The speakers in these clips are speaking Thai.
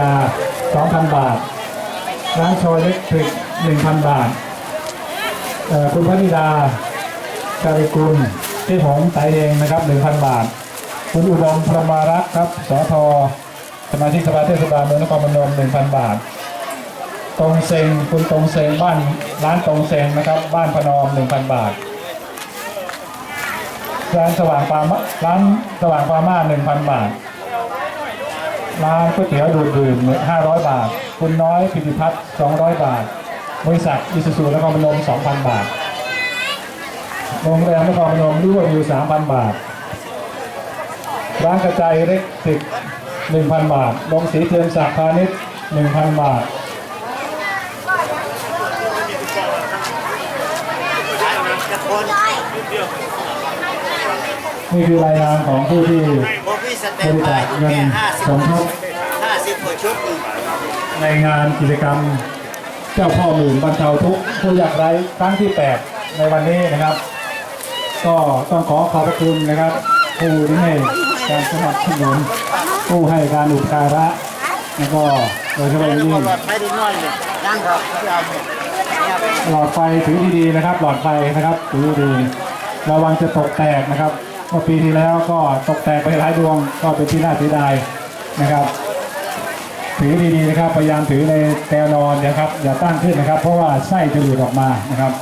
ดา2,000 บาท ร้านชอยเล็กทริก 1,000 บาท คุณพนิดาการิกุลที่หงส์ไตเองนะครับ 1,000 บาท คุณอุดมพรมารักครับ สท สมาชิกสภาเทศบาลเมืองนครพนม1,000 บาท ตรงเซงคุณตรงเซงบ้านร้านตรงเซงนะครับ บ้านพนอม 1,000 บาท ร้านสว่างปามาร้านสว่างปามา1,000 บาท ร้านก๋วยเตี๋ยวดูดดื่ม500 บาท คุณน้อยพิพิพัฒน์200 บาท บริษัทอิสุสุนครพนม2,000 บาท โรงแรมนครพนมริเวอร์วิว3,000 บาท ร้านกระจายอิเล็กทริก1,000 บาทโรงสีเทียนศักดิ์พาณิชย์1,000 บาทนี่ นี่คือรายนามของผู้ที่พวกพี่สเต็ปมาอยู่แค่ห้าสิบสมทบห้าสิบกว่าชุดในงานกิจกรรมเจ้าพ่อหมื่นบรรเทาทุกข์ผู้ยากไร้ครั้งที่ 8 ในวันนี้นะครับ ก็ต้องขอขอบพระคุณนะครับ ผู้ที่ให้การสนับสนุนผู้ให้การอุปการะแล้วก็โดยเฉพาะยิ่งหลอดไฟได้น้อยเลยนั่งครับที่เอาเนี่ยเนี่ยไปหลอดไฟถือดีๆนะครับ หลอดไฟนะครับถือดีระวังจะตกแตกนะครับ เมื่อปีที่แล้วก็ตกแตกไปหลายดวงก็เป็นที่น่าเสียดายนะครับ ถือดีๆนะครับ พยายามถือในแนวนอนนะครับ อย่าตั้งขึ้นนะครับ เพราะว่าไส้จะหลุดออกมานะครับ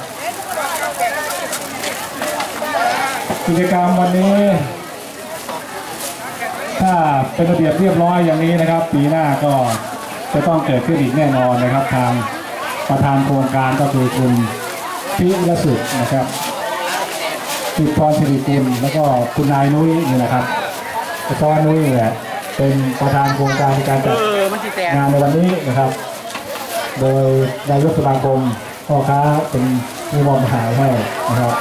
กิจกรรมวันนี้ ถ้าเป็นระเบียบเรียบร้อยอย่างนี้นะครับ ปีหน้าก็จะต้องเกิดขึ้นอีกแน่นอนนะครับ ทางประธานโครงการก็คือคุณพิรสุดนะครับ ติดพรสิริกุลแล้วก็คุณนายนุ้ยนี่นะครับอาจารย์นุ้ยนี่แหละเป็นประธานโครงการในการจัดเออมันจะแตกงานในวันนี้นะครับ โดยนายกสมาคมพ่อค้าเป็นผู้มอบหมายให้นะครับ